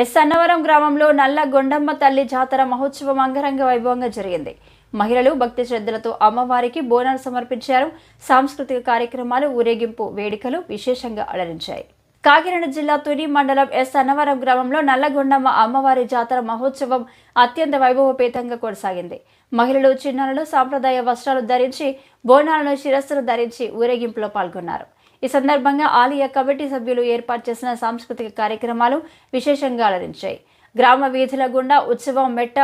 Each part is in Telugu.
ఎస్ అన్నవరం గ్రామంలో నల్ల గొండమ్మ తల్లి జాతర మహోత్సవం అంగరంగ వైభవంగా జరిగింది. మహిళలు భక్తి శ్రద్ధలతో అమ్మవారికి బోనాలు సమర్పించారు. సాంస్కృతిక కార్యక్రమాలు ఊరేగింపు వేడుకలు విశేషంగా అలరించాయి. కాకినాడ జిల్లా తుని మండలం ఎస్ అన్నవరం గ్రామంలో నల్లగొండమ్మ అమ్మవారి జాతర మహోత్సవం అత్యంత వైభవపేతంగా కొనసాగింది. మహిళలు చిన్నారులు సాంప్రదాయ వస్త్రాలు ధరించి బోనాలను శిరస్సులు ధరించి ఊరేగింపులో పాల్గొన్నారు. ఈ సందర్భంగా ఆలయ కమిటీ సభ్యులు ఏర్పాటు చేసిన సాంస్కృతిక కార్యక్రమాలు విశేషంగా అలరించాయి. గ్రామ వీధుల గుండా ఉత్సవం మెట్ట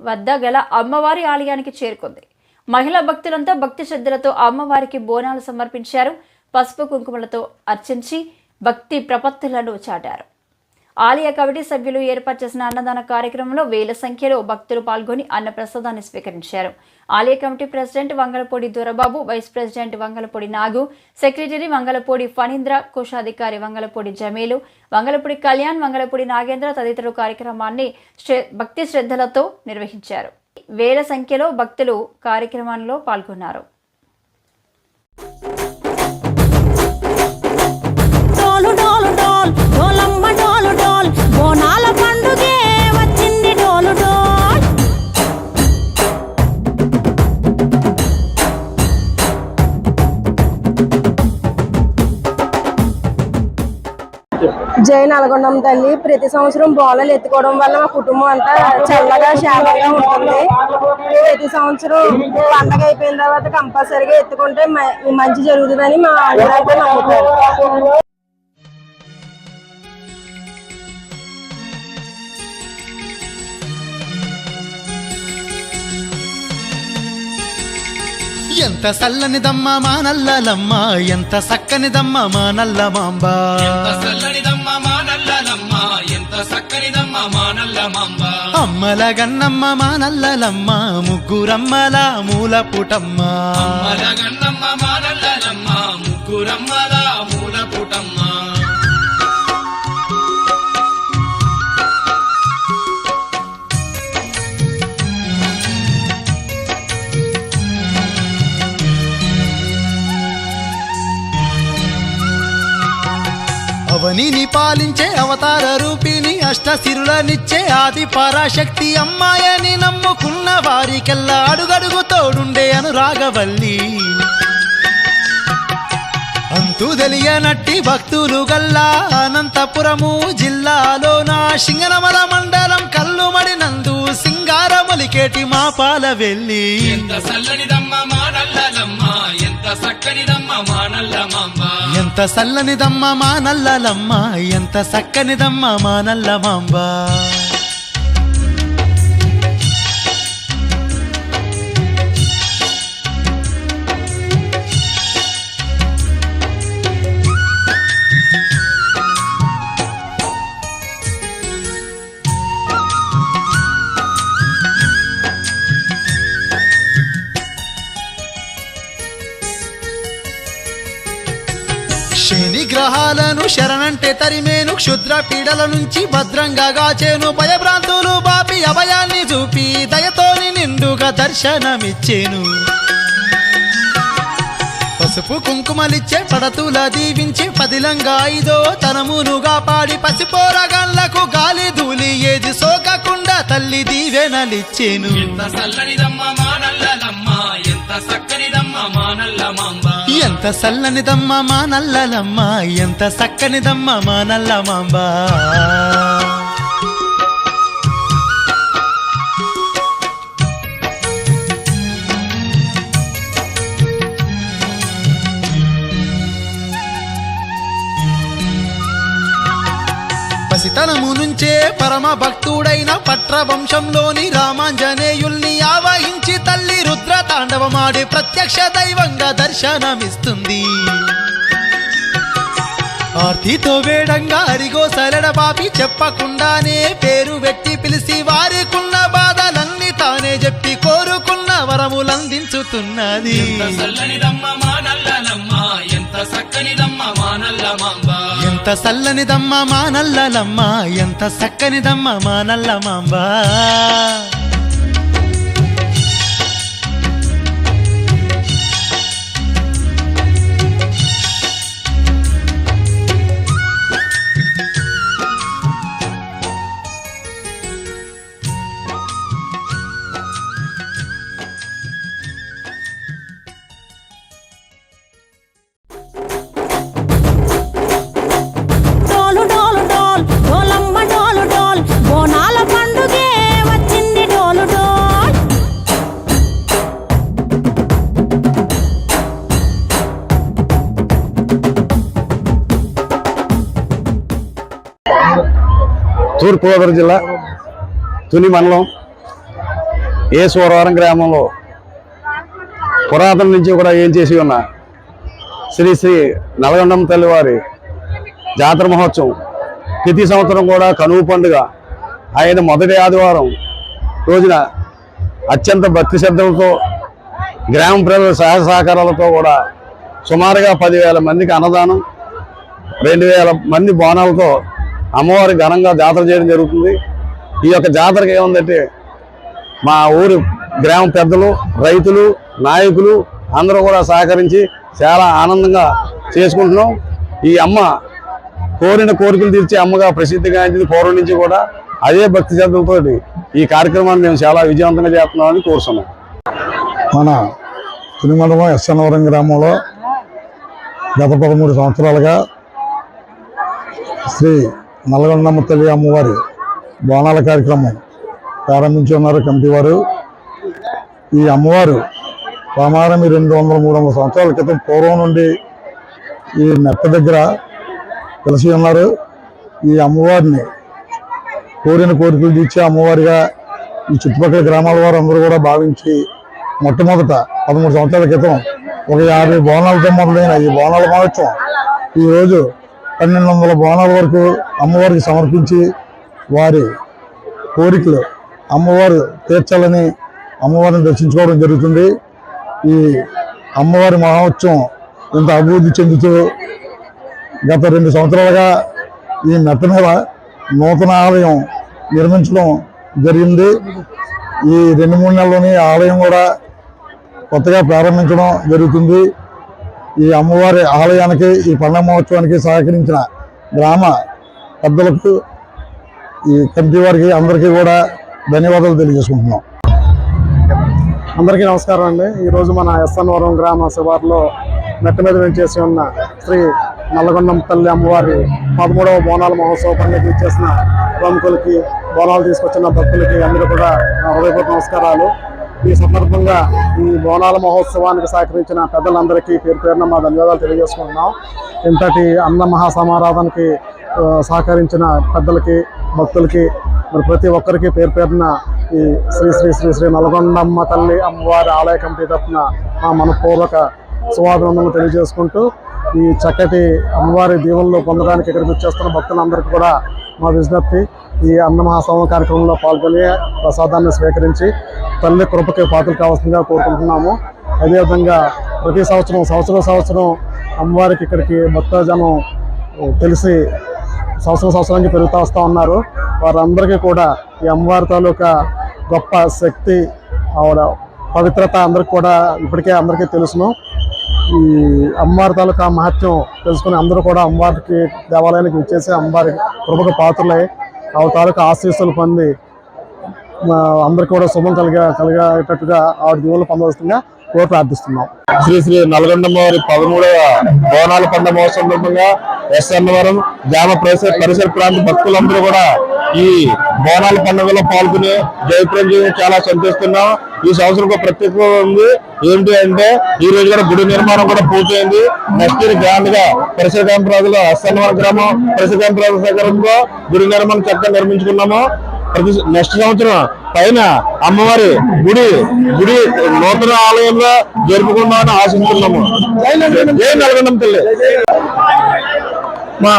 వద్ద గల అమ్మవారి ఆలయానికి చేరుకుంది. మహిళా భక్తులంతా భక్తి శ్రద్ధలతో అమ్మవారికి బోనాలు సమర్పించారు. పసుపు కుంకుమలతో అర్చించి భక్తి ప్రపత్తులను చాటారు. ఆలయ కమిటీ సభ్యులు ఏర్పాటు చేసిన అన్నదాన కార్యక్రమంలో వేల సంఖ్యలో భక్తులు పాల్గొని అన్నప్రసాదాన్ని స్వీకరించారు. ఆలయ committee president Vangalapudi Dorababu vice president Vangalapudi Nagu secretary Vangalapudi Phanindra కోశాధికారి వంగలపూడి జమీలు వంగలపూడి కళ్యాణ్ వంగలపూడి నాగేంద్ర తదితరులు కార్యక్రమాన్ని శ్ర- భక్తి శ్రద్ధలతో నిర్వహించారు. వేల సంఖ్యలో భక్తులు కార్యక్రమంలో పాల్గొన్నారు. నల్గొండం తల్లి. ప్రతి సంవత్సరం బోనాలు ఎత్తుకోవడం వల్ల మా కుటుంబం అంతా చల్లగా శాలంగా ఉంటుంది. ప్రతి సంవత్సరం పండగ అయిపోయిన తర్వాత కంపల్సరీగా ఎత్తుకుంటే మ- మంచి జరుగుతుందని మా అందరూ నమ్ముతారు. ఎంత సల్లనిదమ్మ మా నల్లలమ్మ ఎంత సక్కనిదమ్మ మా నల్ల మాంబ ఎంత చల్లనిదమ్మ మా నల్ల మాంబ అమ్మల గన్నమ్మ మా నల్లలమ్మ ముగ్గురమ్మల మూల పుటమ్మ. గన్నమ్మ మా నల్లలమ్మ ముగ్గురమ్మల మూల పుటమ్మ. అవనిని పాలించే అవతార రూపిణి అష్టసిరులనిచ్చే ఆది పరాశక్తి అమ్మాయని నమ్ముకున్న వారికెల్లా అడుగడుగు తోడుండే అనురాగవల్లి. అంతు తెలియనట్టి భక్తులు గల్లా. అనంతపురము జిల్లాలోన సింగనమల మండలం కల్లుమడినందు సింగారములికేటి మా పాల వెళ్ళి. ఎంత చల్లనిదమ్మ మా నల్లలమ్మ ఎంత చక్కనిదమ్మ మా నల్ల మాంబ ఎంత సల్లనిదమ్మ మా నల్లలమ్మ ఎంత సక్కనిదమ్మ మా నల్ల శని గ్రహాలను శరణంటే తరిమేను. క్షుద్ర పీడల నుంచి భద్రంగా గాచేను. భయభ్రాంతులు బాపి అభయాన్ని చూపి దయతోని నిండుగా దర్శనమిచ్చేను. పసుపు కుంకుమలిచ్చే పడతుల దీవించి పదిలంగా ఐదో తనమునుగా పాడి పసిపోరగాళ్ళకు గాలి ధూళి ఏది సోకకుండా తల్లి దీవెనలిచ్చేను. ఎంత సల్లనిదమ్మ మానల్లమ్మ ఎంత సక్కనిదమ్మ మానల్ల మాంబ. ఎంత సల్లనిదమ్మ మా నల్లలమ్మ ఎంత సక్కనిదమ్మ మా నల్ల మాంబ పసితనము నుంచే పరమ భక్తుడైన పట్ర వంశంలోని రామాంజనేయుల్ని ఆవహించి తల్లి తాండవమాడి ప్రత్యక్ష దైవంగా దర్శనమిస్తుంది. ఆర్తితో వేడంగా అరిగో సరడ పాపి చెప్పకుండానే పేరు పెట్టి పిలిచి వారికున్న బాధలన్నీ తానే చెప్పి కోరుకున్న వరములందించుతున్నది. ఎంత చక్కనిదమ్మ మా నల్ల మాంబ. ఎంత సల్లనిదమ్మ మా నల్లలమ్మ ఎంత సక్కనిదమ్మ మా తూర్పుగోదావరి జిల్లా తుని మండలం ఏ గ్రామంలో పురాతన నుంచి కూడా ఏం చేసి ఉన్న శ్రీ శ్రీ నల్గొండమ్మ తల్లివారి జాతర మహోత్సవం. ప్రతి సంవత్సరం కూడా కనువు పండుగ ఆయన మొదటి ఆదివారం రోజున అత్యంత భక్తి శ్రద్ధలతో గ్రామ ప్రజల సహాయ సహకారాలతో కూడా సుమారుగా పదివేల మందికి అన్నదానం రెండు వేల మంది బోనాలతో అమ్మవారి ఘనంగా జాతర చేయడం జరుగుతుంది. ఈ యొక్క జాతరకి ఏముందంటే మా ఊరు గ్రామ పెద్దలు రైతులు నాయకులు అందరూ కూడా సహకరించి చాలా ఆనందంగా చేసుకుంటున్నాం. ఈ అమ్మ కోరిన కోరికలు తీర్చి అమ్మగా ప్రసిద్ధిగాంచింది పూర్వం నుంచి కూడా అదే భక్తి శ్రద్ధలతో ఈ కార్యక్రమాన్ని మేము చాలా విజయవంతంగా చేస్తున్నామని కోరుతున్నాం. మన తిరుమలలో ఎస్ఎన్వరం గ్రామంలో గత పదమూడు సంవత్సరాలుగా శ్రీ నల్గొండమ్మ తల్లి అమ్మవారి బోనాల కార్యక్రమం ప్రారంభించి ఉన్నారు కమిటీ వారు. ఈ అమ్మవారు ప్రమారం రెండు వందల మూడు వందల సంవత్సరాల క్రితం పూర్వం నుండి ఈ మెట్ట దగ్గర కలిసి ఉన్నారు. ఈ అమ్మవారిని కోరిన కోరికలు తీర్చే అమ్మవారిగా ఈ చుట్టుపక్కల గ్రామాల వారు అందరూ కూడా భావించి మొట్టమొదట పదమూడు సంవత్సరాల క్రితం ఒక యాభై బోనాలతో మొదలైన ఈ బోనాల మహోత్సవం ఈరోజు పన్నెండు వందల బోనాల వరకు అమ్మవారికి సమర్పించి వారి కోరికలు అమ్మవారు తీర్చాలని అమ్మవారిని దర్శించుకోవడం జరుగుతుంది. ఈ అమ్మవారి మహోత్సవం ఇంత అభివృద్ధి చెందుతూ గత రెండు సంవత్సరాలుగా ఈ మెట్ట మీద నూతన ఆలయం నిర్మించడం జరిగింది. ఈ రెండు మూడు నెలలోని ఆలయం కూడా కొత్తగా ప్రారంభించడం జరుగుతుంది. ఈ అమ్మవారి ఆలయానికి ఈ పండుగ మహోత్సవానికి సహకరించిన గ్రామ పెద్దలకు ఈ కమిటీ వారికి అందరికీ కూడా ధన్యవాదాలు తెలియజేసుకుంటున్నాం. అందరికీ నమస్కారం అండి. ఈరోజు మన ఎస్ఎన్వరం గ్రామ శివార్లో మెట్ట మీద వెంచేసి ఉన్న శ్రీ నల్లగొండం తల్లి అమ్మవారి పదమూడవ బోనాల మహోత్సవ పండుగ ఇచ్చేసిన ప్రముఖులకి బోనాలు తీసుకొచ్చిన భక్తులకి అందరూ కూడా హృదయపూర్వ నమస్కారాలు. ఈ సందర్భంగా ఈ బోనాల మహోత్సవానికి సహకరించిన పెద్దలందరికీ పేరు పేరున మా ధన్యవాదాలు తెలియజేసుకుంటున్నాం. ఇంతటి అన్న మహాసమారాధనకి సహకరించిన పెద్దలకి భక్తులకి మరి ప్రతి ఒక్కరికి పేరు పేరున ఈ శ్రీ శ్రీ శ్రీ శ్రీ నల్గొండమ్మ తల్లి అమ్మవారి ఆలయ కమిటీ తరఫున మా మనపూర్వక శుభాభినందనలు తెలియజేసుకుంటూ ఈ చక్కటి అమ్మవారి దీవెనలు పొందడానికి ఇక్కడికి వచ్చేస్తున్న భక్తులందరికీ కూడా మా విజ్ఞప్తి. ఈ అన్నమహాసవం కార్యక్రమంలో పాల్గొని ప్రసాదాన్ని స్వీకరించి తల్లి కృపకి పాత్రలు కావాల్సిందిగా కోరుకుంటున్నాము. అదేవిధంగా ప్రతి సంవత్సరం సంవత్సరం సంవత్సరం అమ్మవారికి ఇక్కడికి భక్తజనం తెలిసి సంవత్సరం సంవత్సరానికి పెరుగుతూ వస్తూ ఉన్నారు. వారందరికీ కూడా ఈ అమ్మవారి తాలూకా గొప్ప శక్తి ఆవిడ పవిత్రత అందరికి కూడా ఇప్పటికే అందరికీ తెలుసును. ఈ అమ్మవారి తాలూకా మహత్యం తెలుసుకుని అందరూ కూడా అమ్మవారికి దేవాలయానికి విచ్చేసి అమ్మవారి కృపకు పాత్రలై ఆ తాలూకా ఆశీస్సులు పొంది మా అందరికీ కూడా శుభం కలిగా కలిగేటట్టుగా ఆవిడ దీవులు పొందవలసిందిగా కోరు ప్రార్థిస్తున్నాం. శ్రీ శ్రీ నల్గొండమ్మ వారి పదమూడవ బోనాల పండ సందర్భంగా ఎస్ అన్నవరం గ్రామ పరిసర పరిసర ప్రాంత భక్తులందరూ కూడా ఈ బోనాల పండుగలో పాల్గొని జయప్రదం జీవితం చాలా సంతోషిస్తున్నాం. ఈ సంవత్సరం ఒక ప్రత్యేకత ఉంది. ఏంటి అంటే ఈ రోజు కూడా గుడి నిర్మాణం కూడా పూర్తయింది. నెక్స్ట్ ఇయర్ గ్రాండ్గా పరిసర గ్రామ ప్రాంతంలో అస్సన్నవరం గ్రామం పరిసర గ్రామ ప్రాంత సహకారంతో గుడి నిర్మాణం చక్కగా నిర్మించుకున్నాము. ప్రతి నెక్స్ట్ సంవత్సరం పైన అమ్మవారి గుడి గుడి నూతన ఆలయంలో జరుపుకుందామని ఆశిస్తున్నాము. ఏం నల్గొండం తల్లి. మా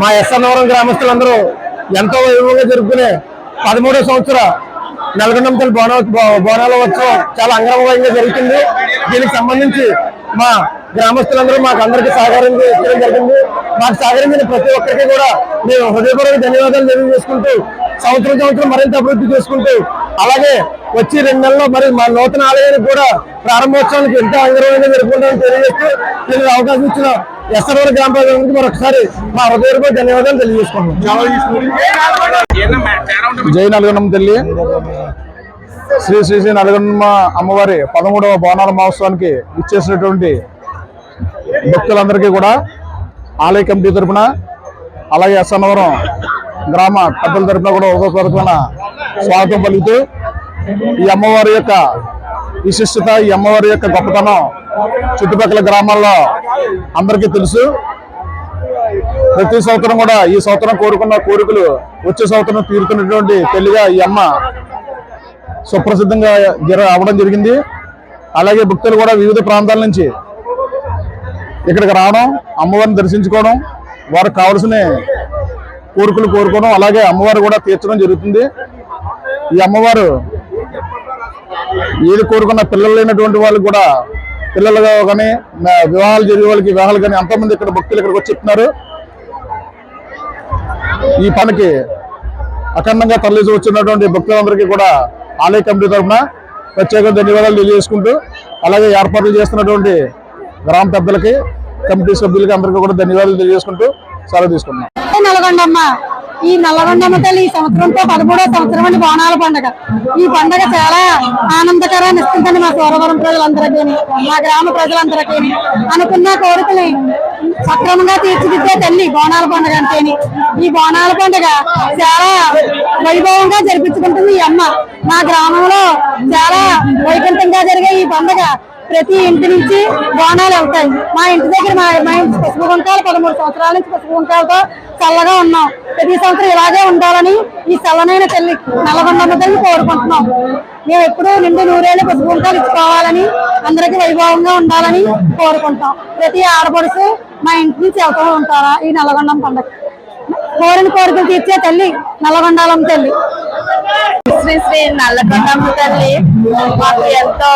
మా ఎస్ఎన్వరం గ్రామస్తులందరూ ఎంతో వైభవంగా జరుపుకునే పదమూడో సంవత్సర నల్గొండం తల్లి బోన బోనాల ఉత్సవం చాలా అంగరంగంగా జరుగుతుంది. దీనికి సంబంధించి మా గ్రామస్తులందరూ మాకు అందరికీ సహకారం చేయడం జరిగింది. మాకు సహకరించిన ప్రతి ఒక్కరికి కూడా మేము హృదయపూర్వక ధన్యవాదాలు తెలియజేసుకుంటూ సంవత్సరం సంవత్సరం మరింత అభివృద్ధి చేసుకుంటూ అలాగే వచ్చి రెండు నెలల్లో మరి మా నూతన ఆలయానికి కూడా ప్రారంభోత్సవానికి ఎంత అంగరంగంగా జరుపుకుంటామని తెలియజేస్తూ దీనికి అవకాశం ఇచ్చిన ఎస్ఆర్ఓ గ్రామ ప్రజలకు మరొకసారి మా హృదయపూర్వక ధన్యవాదాలు తెలియజేసుకుంటున్నాం. జై నల్గొండం తల్లి. శ్రీ శ్రీ శ్రీ నల్గొండమ్మ అమ్మవారి పదమూడవ బోనాల మహోత్సవానికి ఇచ్చేసినటువంటి భక్తులందరికీ కూడా ఆలయ కమిటీ తరఫున అలాగే అసన్నవరం గ్రామ పెద్దల తరపున కూడా ఉపయోగపడుతున్న స్వాగతం పలుకుతూ ఈ అమ్మవారి యొక్క విశిష్టత ఈ అమ్మవారి యొక్క గొప్పతనం చుట్టుపక్కల గ్రామాల్లో అందరికీ తెలుసు. ప్రతి సంవత్సరం కూడా ఈ సంవత్సరం కోరుకున్న కోరికలు వచ్చే సంవత్సరం తీరుతున్నటువంటి తల్లిగా ఈ అమ్మ సుప్రసిద్ధంగా జర అవడం జరిగింది. అలాగే భక్తులు కూడా వివిధ ప్రాంతాల నుంచి ఇక్కడికి రావడం అమ్మవారిని దర్శించుకోవడం వారికి కావలసిన కోరికలు కోరుకోవడం అలాగే అమ్మవారు కూడా తీర్చడం జరుగుతుంది. ఈ అమ్మవారు ఏది కోరుకున్న పిల్లలు లేనటువంటి వాళ్ళు కూడా పిల్లలు కానీ వివాహాలు జరిగే వాళ్ళకి వివాహాలు కానీ ఎంతోమంది ఇక్కడ భక్తులు ఇక్కడికి వచ్చి చెప్తున్నారు. ఈ పనికి అఖండంగా తరలిసి వచ్చినటువంటి భక్తులందరికీ కూడా ఆలయ కమిటీ తరఫున ప్రత్యేక ధన్యవాదాలు తెలియజేసుకుంటూ అలాగే ఏర్పాట్లు చేస్తున్నటువంటి గ్రామ పెద్దలకి కమిటీ సభ్యులకి అందరికీ కూడా ధన్యవాదాలు తెలియజేసుకుంటూ సెలవు తీసుకుంటున్నాం. నల్గొండమ్మ ఈ నల్లగొండమ్మ తల్లి ఈ సంవత్సరంతో పదమూడో సంవత్సరం అండి బోనాల పండుగ. ఈ పండుగ చాలా ఆనందకరాన్ని ఇస్తుందండి మా సోరవరం ప్రజలందరికీ మా గ్రామ ప్రజలందరికీ. అనుకున్న కోరికలు సక్రమంగా తీర్చిదిద్దే తల్లి బోనాల పండుగ అంటేని. ఈ బోనాల పండుగ చాలా వైభవంగా జరిపించుకుంటుంది ఈ అమ్మ. మా గ్రామంలో చాలా వైకుంఠంగా జరిగే ఈ పండుగ ప్రతి ఇంటి నుంచి బోనాలు వెళ్తాయి. మా ఇంటి దగ్గర మా మా ఇంటి పసుపు గుంకాలు పదమూడు సంవత్సరాల నుంచి పసుపు గుంకాలతో చల్లగా ఉన్నాం. ప్రతి సంవత్సరం ఇలాగే ఉండాలని ఈ చల్లనైన తల్లి నల్లగొండమ్మ తల్లి కోరుకుంటున్నాం. మేము ఎప్పుడూ నిండు నూరేళ్ళు పసుపు గుంకాలు ఇచ్చుకోవాలని అందరికీ వైభవంగా ఉండాలని కోరుకుంటాం. ప్రతి ఆడపడుచు మా ఇంటి నుంచి వెళ్తూ ఉంటారా ఈ నల్లగొండం పండుగ కోరిన కోరికలు తీర్చే తల్లి నల్లగొండాలమ్మ తల్లి. శ్రీ శ్రీ నల్లకొండమ్మ తల్లి. మాకు ఎంతో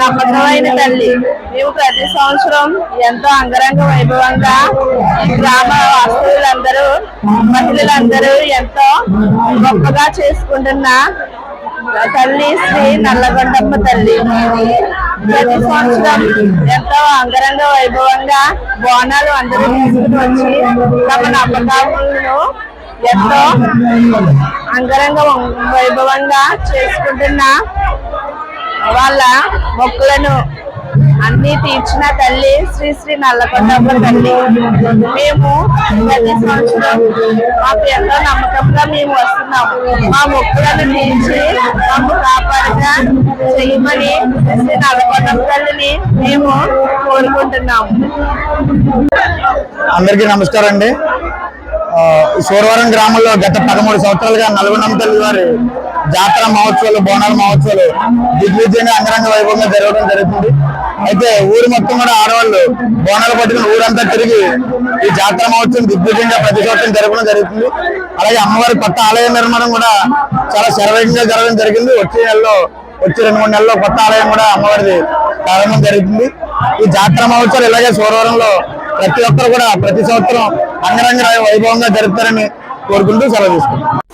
నమ్మకమైన తల్లి. మేము ప్రతి సంవత్సరం ఎంతో అంగరంగ వైభవంగా ఈ గ్రామ వాస్తువులందరూ మహిళలందరూ ఎంతో గొప్పగా చేసుకుంటున్న తల్లి శ్రీ నల్లగొండమ్మ తల్లి. ప్రతి సంవత్సరం ఎంతో అంగరంగ వైభవంగా బోనాలు అందరూ తీసుకుని వచ్చి తమ నమ్మకాలను ఎంతో అంగరంగ వైభవంగా చేసుకుంటున్న వాళ్ళ మొక్కులను అన్ని తీర్చిన తల్లి శ్రీ శ్రీ నల్లకొండమ్మ తల్లి. మేము ప్రతి సంవత్సరం మాకు ఎంతో నమ్మకంగా మేము వస్తున్నాము మా మొక్కులను తీర్చి మాకు కాపాడుగా చేయమని శ్రీ నల్లకొండమ్మ తల్లిని మేము కోరుకుంటున్నాము అందరికీ నమస్కారం అండి. ఆ, గ్రామంలో గత పదమూడు సంవత్సరాలుగా నల్గొండమ్మ తల్లి వారి జాతర మహోత్సవాలు బోనాల మహోత్సవాలు దిగ్విజయంగా అంగరంగ వైభవంగా జరగడం జరుగుతుంది. అయితే ఊరు మొత్తం కూడా ఆడవాళ్ళు బోనాలు పట్టుకుని ఊరంతా తిరిగి ఈ జాతర మహోత్సవం దిగ్విజయంగా ప్రతి సంవత్సరం జరగడం జరుగుతుంది. అలాగే అమ్మవారి కొత్త ఆలయ నిర్మాణం కూడా చాలా శరవేగంగా జరగడం జరిగింది. వచ్చే నెలలో వచ్చే రెండు మూడు నెలల్లో కొత్త ఆలయం కూడా అమ్మవారిది ప్రారంభం జరుగుతుంది. ఈ జాతర మహోత్సవాలు ఇలాగే సూరవరంలో ప్రతి ఒక్కరు కూడా ప్రతి సంవత్సరం అంగరంగ వైభవంగా జరుపుతారని కోరుకుంటూ సెలవు తీసుకుంటాం